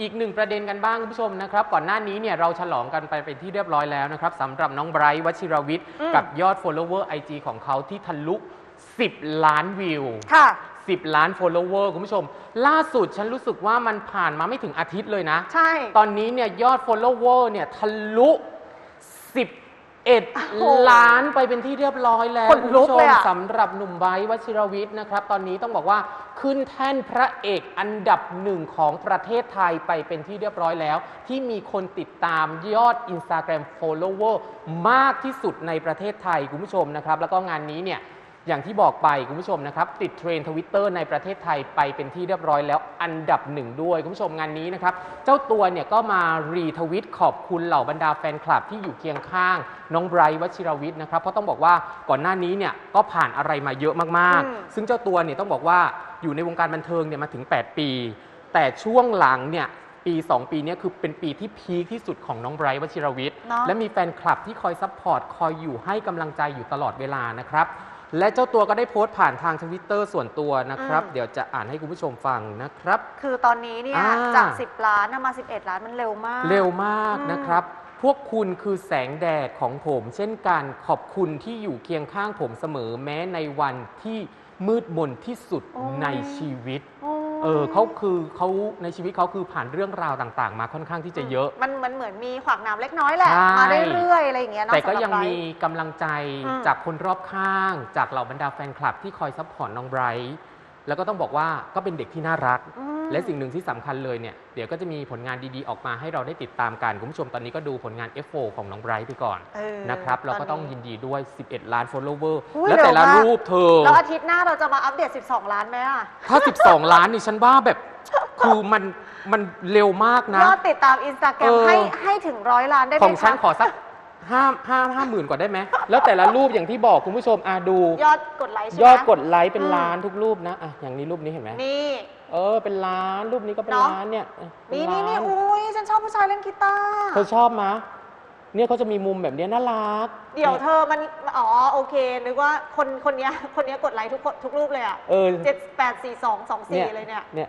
อีกหนึ่งประเด็นกันบ้างคุณผู้ชมนะครับก่อนหน้านี้เนี่ยเราฉลองกันไปเป็นที่เรียบร้อยแล้วนะครับสำหรับน้องไบรท์วชิรวิทย์อืมกับยอด follower IG ของเขาที่ทะลุ 10 ล้านวิว ค่ะ 10 ล้าน follower คุณผู้ชม ล่าสุดฉันรู้สึกว่ามันผ่านมาไม่ถึงอาทิตย์เลยนะ ใช่ ตอนนี้เนี่ยยอด follower เนี่ยทะลุ โอ้โห11ล้านไปเป็นที่เรียบร้อยแล้วขนลุกคุณผู้ชเลยมอะสำหรับหนุ่มไบร์ทวชิรวิทย์นะครับ ตอนนี้ต้องบอกว่าขึ้นแท่นพระเอกอันดับหนึ่งของประเทศไทยไปเป็นที่เรียบร้อยแล้ว ที่มีคนติดตามยอด Instagram follower มากที่สุดในประเทศไทย คุณผู้ชมนะครับ แล้วก็งานนี้เนี่ย อย่างที่บอกไปคุณผู้ชมนะครับ ติดเทรนทวิตเตอร์ในประเทศไทยไปเป็นที่เรียบร้อยแล้วอันดับหนึ่งด้วย คุณผู้ชมงานนี้นะครับ เจ้าตัวเนี่ยก็มารีทวิตขอบคุณเหล่าบรรดาแฟนคลับที่อยู่เคียงข้าง น้องไบรท์วชิรวิทย์นะครับ เพราะต้องบอกว่าก่อนหน้านี้เนี่ยก็ผ่านอะไรมาเยอะมากอืมๆซึ่งเจ้าตัวเนี่ยต้องบอกว่าอยู่ในวงการบันเทิงเนี่ยมาถึง 8 ปี แต่ช่วงหลังเนี่ยปี 2 ปีเนี้คือเป็นปีที่พีคที่สุดของน้องไบรท์วชิรวิทย์เนาะและมีแฟนคลับที่คอยซัพพอร์ตคอยอยู่ให้กำลังใจอยู่ตลอดเวลานะครับ และเจ้าตัวก็ได้โพสต์ผ่านทางทวิตเตอร์ส่วนตัวนะครับ อืม เดี๋ยวจะอ่านให้คุณผู้ชมฟังนะครับ คือตอนนี้เนี่ย อ่า จาก 10 ล้านนะมา 11 ล้านมันเร็วมาก เร็วมากอืม นะครับ พวกคุณคือแสงแดดของผม เช่นกันขอบคุณที่อยู่เคียงข้างผมเสมอแม้ในวันที่มืดมนที่สุดโอ้ยในชีวิตโอ้เออเขาคือเขาในชีวิตเขาคือผ่านเรื่องราวต่าง ๆ มาค่อนข้างที่จะเยอะ มันมันเหมือนมีขวากหน้ำเล็กน้อยแหละ ใช่มาเรื่ อยๆอะไรอย่างเงี้ยเนาะแต่ก็สำหรับยังไบรท์มีกำลังใจอืม จากคนรอบข้าง จากเหล่าบรรดาแฟนคลับที่คอยซัพพอร์ตน้องไบรท์แล้วก็ต้องบอกว่าก็เป็นเด็กที่น่ารัก อืม และสิ่งหนึ่งที่สำคัญเลยเนี่ยเดี๋ยวก็จะมีผลงานดีๆ ออกมาให้เราได้ติดตามกันคุณผู้ชมตอนนี้ก็ดูผลงาน F4 ของน้องไบรท์ไปก่อนเออนะครับเราก็ต้องตนยินี้นดีด้วย 11 ล้าน follower อุ้ยแล้วแต่ละเร็วมาก รูปเธอ แล้วอาทิตย์หน้าเราจะมาอัปเดต 12 ล้านไหมอะถ้า 12 ล้านนี่ฉันว่าแบบ คือมันมันเร็วมากนะ ยอดติดตามอินสตาแกรเอมอให้ให้ถึงร้อยล้านได้ไหมของฉันคะ ขอสัก ห้าห้าห้าหมื่นกว่าได้ไหม แล้วแต่ละรูปอย่างที่บอกคุณผู้ชมอะดู ยอดกดไลค์ใช่ไหม ยอดกดไลค์เป็นอืมล้านทุกรูปนะอะอย่างนี้รูปนี้เห็นไหมนี่ เออเป็นล้านรูปนี้ก็เป็นเนอะ ล้านเนี่ยเออเป็นี่นี่ล้านี่อุ้ยฉันชอบผู้ชายเล่นกีตาร์เธอชอบมะเนี่ยเขาจะมีมุมแบบเนี้ยน่ารักเดี๋ยวเธอมันอ๋อโอเคนึกว่าคนคนเนี้ยคนเนี้ยกดไลค์ทุกคนทุกรูปเลยอะเออเจ็ดแปดสี่สองสองสี่เนี่ยเลยเนี่ยเนี่ย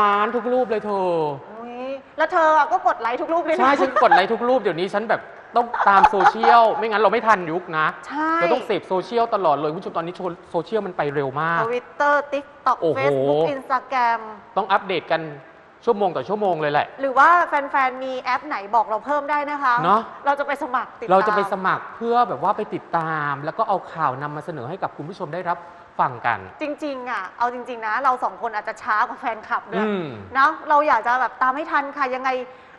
ล้านทุกรูปเลยเธอ อุ๊ยแล้วเธออะก็กดไลค์ทุกรูปเลยนะ ใช่ฉันกดไลค์ทุกรูปเดี๋ยวนี้ฉันแบบ ต้องตามโซเชียล ไม่งั้นเราไม่ทันยุคนะ ใช่ เราต้องเสพโซเชียลตลอดเลยคุณผู้ชมตอนนี้โซเชียลมันไปเร็วมาก ทวิตเตอร์ติ๊กต็อกโอ้โห เฟซบุ๊กอินสตาแกรมต้องอัปเดตกันชั่วโมงต่อชั่วโมงเลยแหละ หรือว่าแฟน ๆ มีแอปไหนบอกเราเพิ่มได้นะคะ เนอะ เราจะไปสมัครติดตาม เราจะไปสมัครเพื่อแบบว่าไปติดตาม แล้วก็เอาข่าวนำมาเสนอให้กับคุณผู้ชมได้รับฟังกัน จริงๆอะ เอาจริง ๆ นะ เราสองคนอาจจะช้ากว่าแฟนคลับด้วยอืม เนาะเราอยากจะแบบตามให้ทันค่ะ ยังไง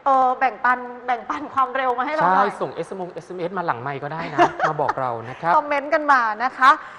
เออแบ่งปันแบ่งปันความเร็วมาให้เราหใช่ น่อยส่ง SMS SMS มาหลังไมค์ก็ได้นะ มาบอกเรานะครับ คอมเมนต์กันมานะคะ